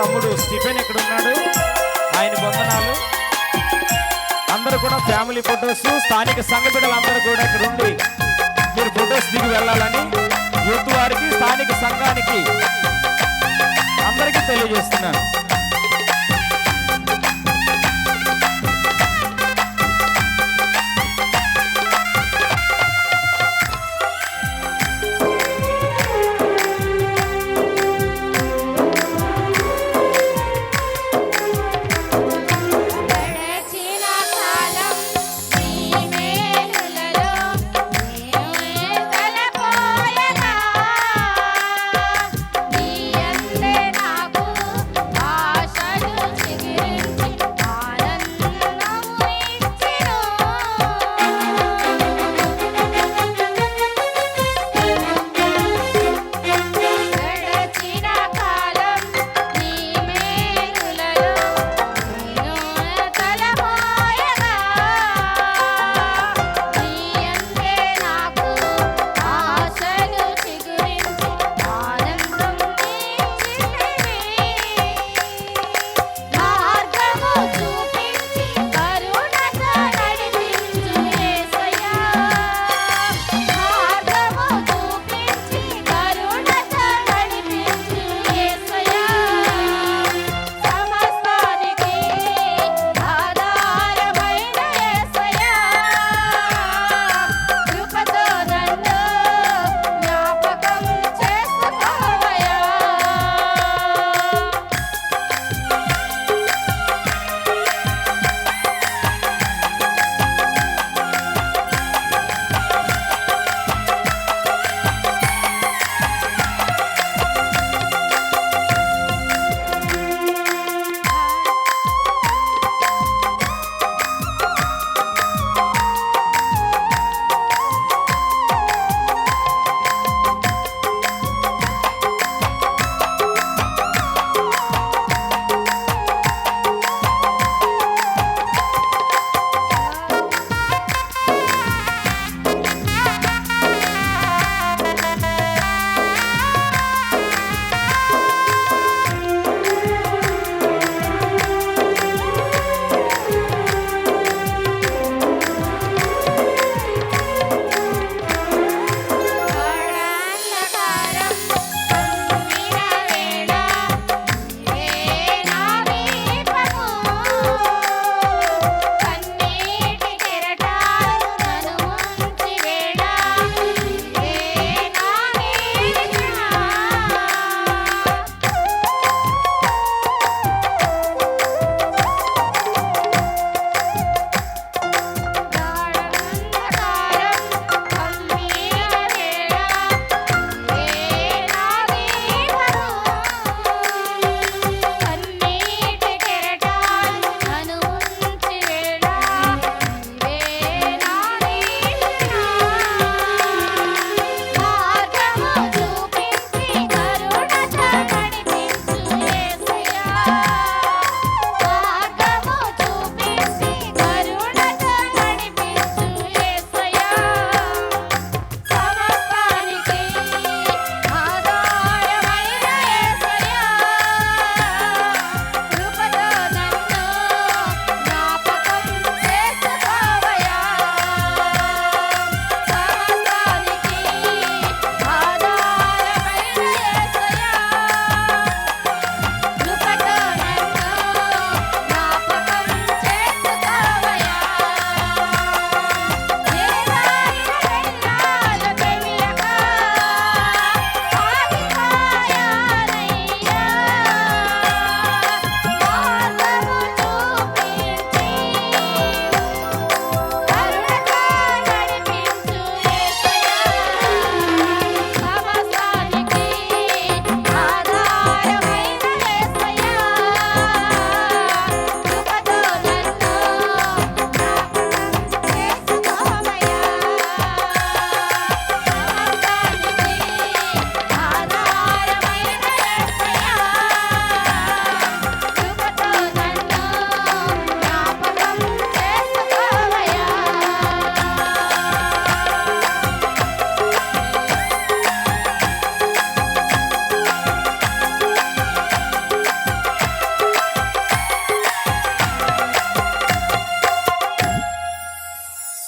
తమ్ముడు స్టిఫెన్ ఇక్కడ ఉన్నాడు ఆయన వందనాలు. అందరూ కూడా ఫ్యామిలీ ఫొటోస్ స్థానిక సంఘ బిడ్డలందరూ కూడా ఇక్కడ ఉండి మీరు ఫొటోస్ దిగి వెళ్ళాలని యూత్ వారికి స్థానిక సంఘానికి అందరికీ తెలియజేస్తున్నాను.